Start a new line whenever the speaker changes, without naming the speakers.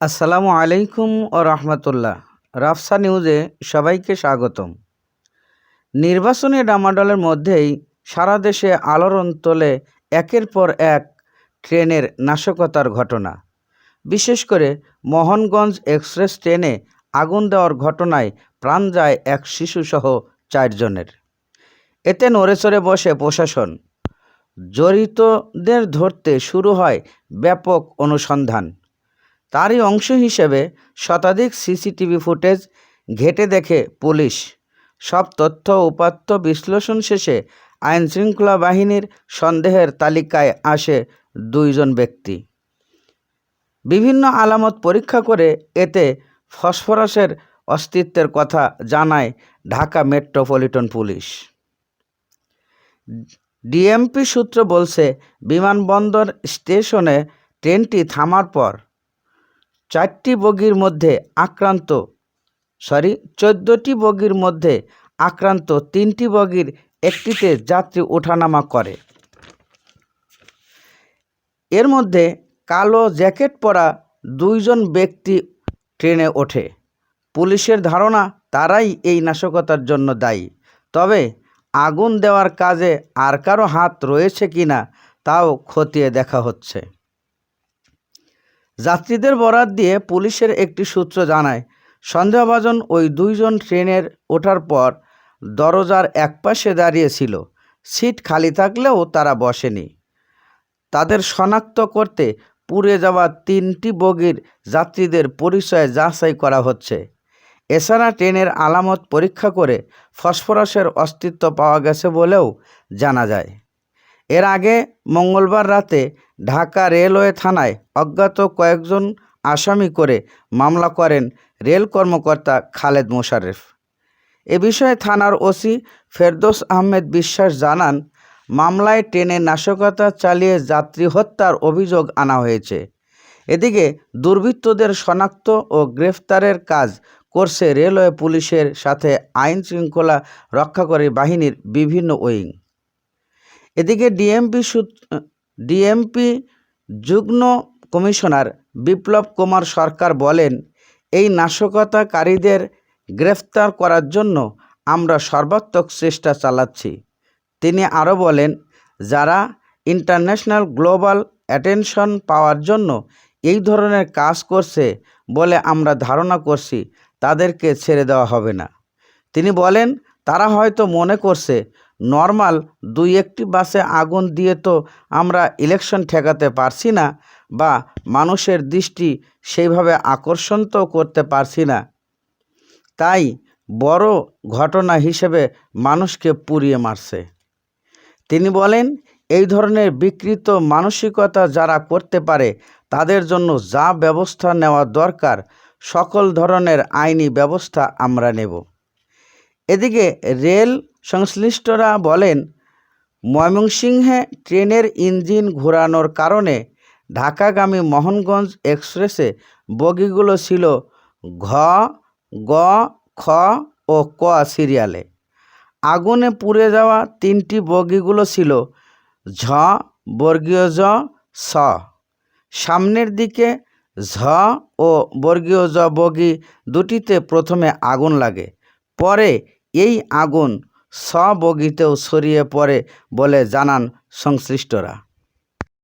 আসসালামু আলাইকুম ও রহমতুল্লাহ। রাফসা নিউজে সবাইকে স্বাগতম। নির্বাচনী ডামাডলের মধ্যেই সারা দেশে আলোড়ন তোলে একের পর এক ট্রেনের নাশকতার ঘটনা। বিশেষ করে মোহনগঞ্জ এক্সপ্রেস ট্রেনে আগুন দেওয়ার ঘটনায় প্রাণ যায় এক শিশুসহ চারজনের এতে নড়েচড়ে বসে প্রশাসন। জড়িতদের ধরতে শুরু হয় ব্যাপক অনুসন্ধান। তারই অংশ হিসেবে শতাধিক সিসিটিভি ফুটেজ ঘেটে দেখে পুলিশ। সব তথ্য উপাত্ত বিশ্লেষণ শেষে আইনশৃঙ্খলা বাহিনীর সন্দেহের তালিকায় আসে দুইজন ব্যক্তি। বিভিন্ন আলামত পরীক্ষা করে এতে ফসফরাসের অস্তিত্বের কথা জানায় ঢাকা মেট্রোপলিটন পুলিশ। ডিএমপি সূত্র বলছে, বিমানবন্দর স্টেশনে ট্রেনটি থামার পর চারটি বগির মধ্যে আক্রান্ত সরি চোদ্দোটি বগির মধ্যে আক্রান্ত, তিনটি বগির একটিতে যাত্রী ওঠানামা করে। এর মধ্যে কালো জ্যাকেট পরা দুইজন ব্যক্তি ট্রেনে ওঠে। পুলিশের ধারণা, তারাই এই নাশকতার জন্য দায়ী। তবে আগুন দেওয়ার কাজে আর কারও হাত রয়েছে কিনা, তাও খতিয়ে দেখা হচ্ছে। যাত্রীদের বরাত দিয়ে পুলিশের একটি সূত্র জানায়, সন্দেহভাজন ওই দুইজন ট্রেনের ওঠার পর দরজার একপাশে দাঁড়িয়েছিল। সিট খালি থাকলেও তারা বসেনি। তাদের শনাক্ত করতে পুড়ে যাওয়া তিনটি বগির যাত্রীদের পরিচয় যাচাই করা হচ্ছে। এছাড়া ট্রেনের আলামত পরীক্ষা করে ফসফরাসের অস্তিত্ব পাওয়া গেছে বলেও জানা যায়। এর আগে মঙ্গলবার রাতে ঢাকা রেলওয়ে থানায় অজ্ঞাত কয়েকজন আসামি করে মামলা করেন রেল কর্মকর্তা খালেদ মোশারেফ এ বিষয়ে থানার ওসি ফেরদৌস আহমেদ বিশ্বাস জানান, মামলায় ট্রেনে নাশকতা চালিয়ে যাত্রী হত্যার অভিযোগ আনা হয়েছে। এদিকে দুর্বৃত্তদের শনাক্ত ও গ্রেফতারের কাজ করছে রেলওয়ে পুলিশের সাথে আইন শৃঙ্খলা রক্ষাকারী বাহিনীর বিভিন্ন উইং। এদিকে ডিএমপি ডিএমপি যুগ্ম কমিশনার বিপ্লব কুমার সরকার বলেন, এই নাশকতাকারীদের গ্রেফতার করার জন্য আমরা সর্বাত্মক চেষ্টা চালাচ্ছি। তিনি আরও বলেন, যারা ইন্টারন্যাশনাল গ্লোবাল অ্যাটেনশন পাওয়ার জন্য এই ধরনের কাজ করছে বলে আমরা ধারণা করছি, তাদেরকে ছেড়ে দেওয়া হবে না। তিনি বলেন, তারা হয়তো মনে করছে নর্মাল দুই একটি বাসে আগুন দিয়ে তো আমরা ইলেকশন ঠেকাতে পারছি না বা মানুষের দৃষ্টি সেইভাবে আকর্ষণ তো করতে পারছি না। তাই বড় ঘটনা হিসেবে মানুষকে পুড়িয়ে মারছে। তিনি বলেন, এই ধরনের বিকৃত মানসিকতা যারা করতে পারে, তাদের জন্য যা ব্যবস্থা নেওয়া দরকার, সকল ধরনের আইনি ব্যবস্থা আমরা নেব। এদিকে রেল সংশ্লিষ্টরা বলেন, ময়মনসিংহে ট্রেনের ইঞ্জিন ঘোরানোর কারণে ঢাকাগামী মোহনগঞ্জ এক্সপ্রেসে বগিগুলো ছিল ঘ, গ, খ ও ক সিরিয়ালে। আগুনে পুড়ে যাওয়া তিনটি বগিগুলো ছিল ঝ, বর্গীয় জ স। সামনের দিকে ঝ ও বর্গীয় জ বগি দুটিতে প্রথমে আগুন লাগে, পরে এই আগুন বগিতেও ছড়িয়ে পড়ে বলে জানান সংশ্লিষ্টরা।